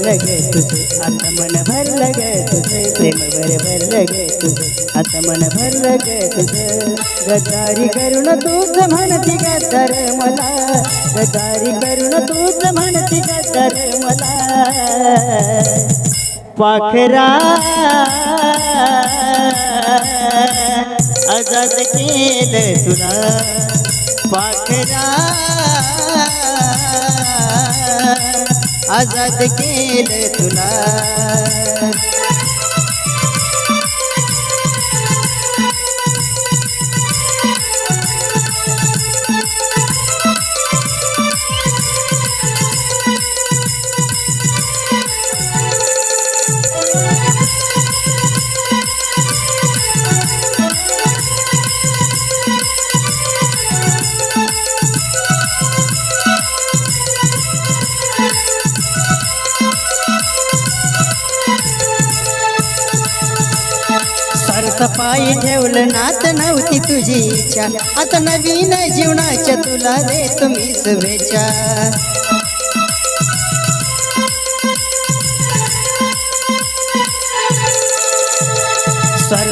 भरलं ग तुझे आता मन भरलं ग तुझे प्रेम भर भरलं ग तुझे आता मन भरलं ग तुझं गद्दारी करून तूच म्हणती गद्दार मला गद्दारी करून तूच म्हणती गद्दार मला पाखरा आजाद केलं तुला. पाखरा आजाद केलं तुला. सफाई ठेवलं नात नव्हती तुझी इच्छा. आता नवीन जीवनाच्या तुला दे तुम्ही शुभेच्छा.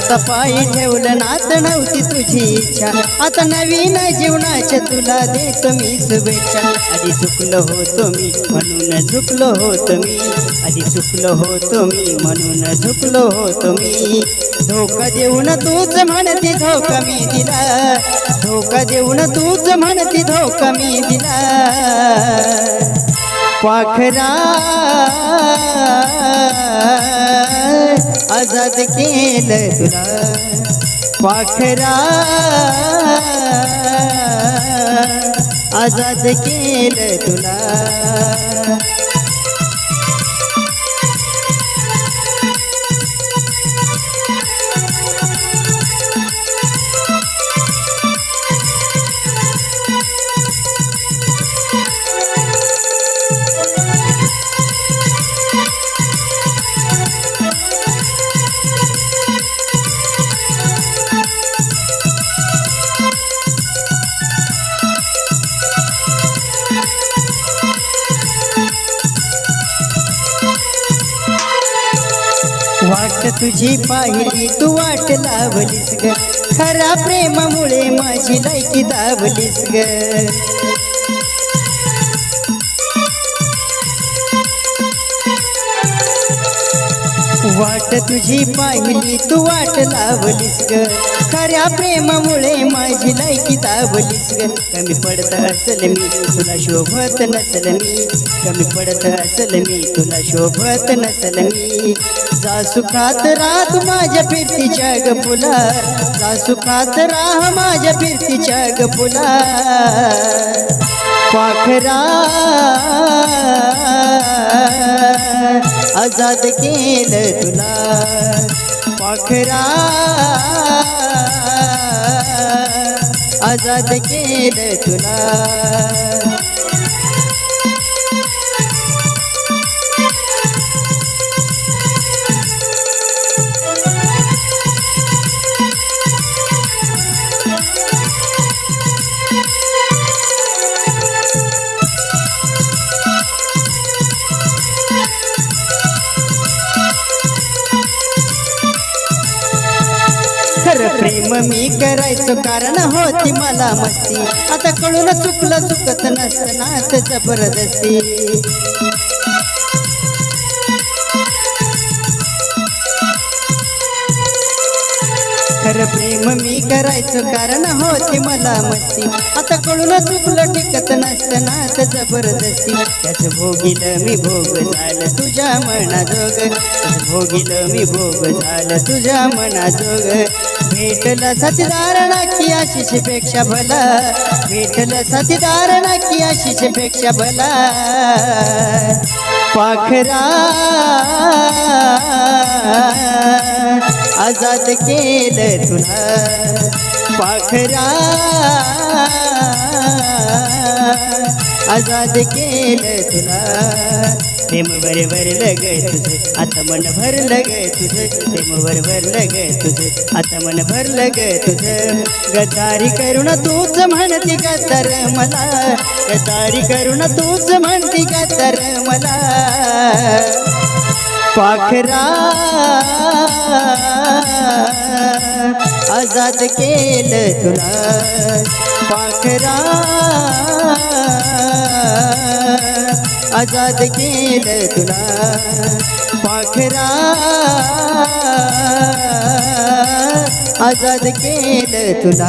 सफाई ठेवलं नात नव्हती तुझी इच्छा. आता नवीन जीवनाच्या तुला देतो मी शुभेच्छा. आधी चुकलो होतो मी म्हणून झुकलो होतो मी. आधी चुकलो होतो मी म्हणून झुकलो होतो मी. धोका देऊन तूच म्हणती धोका मी दिला. धोका देऊन तूच म्हणती धोका मी दिला. पाखरा. आजाद केलं तुला. पाखरा. आजाद केलं तुला. तुझी पाहिली तू वाट लावलीस ग. खरा प्रेमामुळे माझी लायकी दावलीस ग. वाट तुझी पाहिली तू वाट लावलीस ग. खऱ्या प्रेमामुळे माझी लायकी दावलीस ग. कमी पडत असल मी तुला शोभत नसल मी. कमी पडत असल मी तुला शोभत नसल मी. जा सुखात राहत माझ्या फिरतीच्या ग फुला. जा सुखात राह माझ्या फिरतीच्या ग फुला. पाखरा आजाद केलं तुला पाखरा आजाद केलं तुला प्रेम मी करायचो कारण होती मला मस्ती. आता कळून चुकलं चुकत नसताना जबरदस्ती. खरं प्रेम मी करायचो कारण होती मला मस्ती. आता कळून चुकलं टिकत नसताना जबरदस्ती. त्याच भोगील मी भोग झालं तुझ्या मनाजोग. त्याच भोगील मी भोग झालं तुझ्या मनाजोग. भेटलं साथीदार नाकी आशिषपेक्षा भला. भेटलं साथीदार नाकी आशिषपेक्षा भला. पाखरा. आजाद केलं तुला. पाखरा आजाद केलं तुला. प्रेम वर भरलं ग तुझं आता मन भर लग तुझे. प्रेम वर भरलं ग तुझं आता मन भर लग तुझे. गदारी करून तूच म्हणती का तर मला. गदारी करून तूच म्हणती का तर मला. पाखरा आजाद केलं तुला. पाखरा आजाद केलं तुला. पाखरा आजाद केलं तुला.